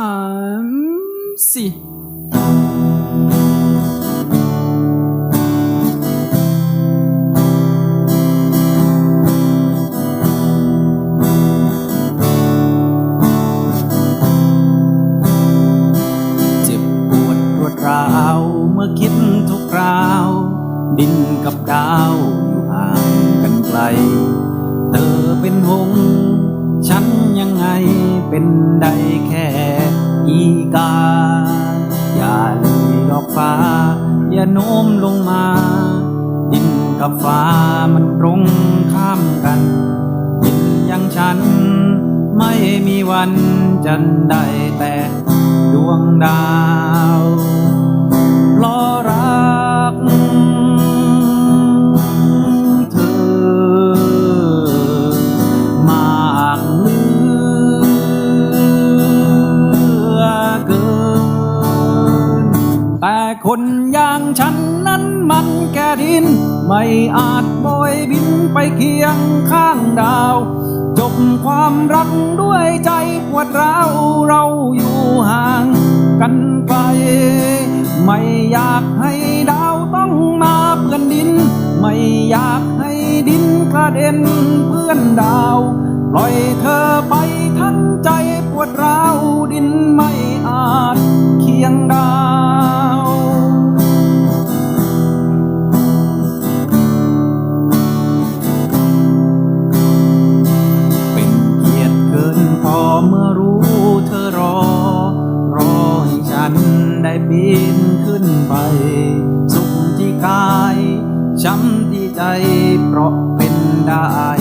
ามสี่เจ็บปวดรวราวเมื่อคิดทุกคราว ดินกับดาวอยู่ห่างกันไกล เธอเป็นหงส์ฉันยังไงเป็นได้แค่ อีกา อย่าเลยดอกฟ้า อย่าโน้มลงมา ดินกับฟ้ามันตรงข้ามกันดินอยังฉัน ไม่มีวันจะได้แต่ดวงดาวราะรัก อย่างฉันนั้นมันแก่ดิน ไม่อาจโบยบินไปเคียงข้างดาว จบความรักด้วยใจปวดร้าวเราอยู่ห่างกันไกลไม่อยากให้ดาวต้องมาเปื้อนดิน ไม่อยากให้ดินกระเด็นเพื่อนดาว ปล่อยเธอ ให้ฉันได้ปีนขึ้นไป สุขที่กาย ช้ำที่ใจเพราะเป็นได้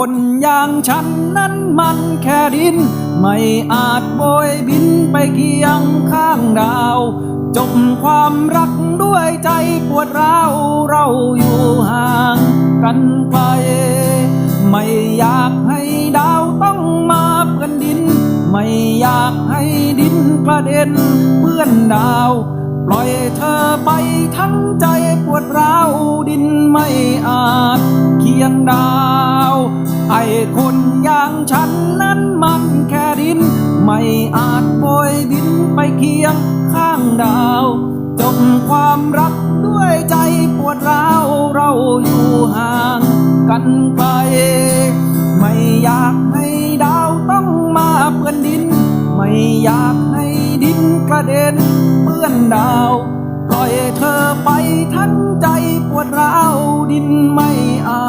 คนอย่างฉันนั้นมันแค่ดิน ไม่อาจโบยบินไปเคียงข้างดาว จบความรักด้วยใจปวดร้าวเราอยู่ห่างกันไกลไม่อยากให้ดาวต้องมาเปื้อนดิน ไม่อยากให้ดินกระเด็นเพื่อนดาวปล่อยเธอไปทั้งใจปวดร้าวดินไม่อาจเคียงดาว ไปเคียงข้างดาว จบความรักด้วยใจปวดร้าวเราอยู่ห่างกันไกลไม่อยากให้ดาวต้องมาเปื้อนดิน ไม่อยากให้ดินกระเด็นเปื้อนดาวปล่อยเธอไปทั้งใจปวดร้าวดินไม่อาจ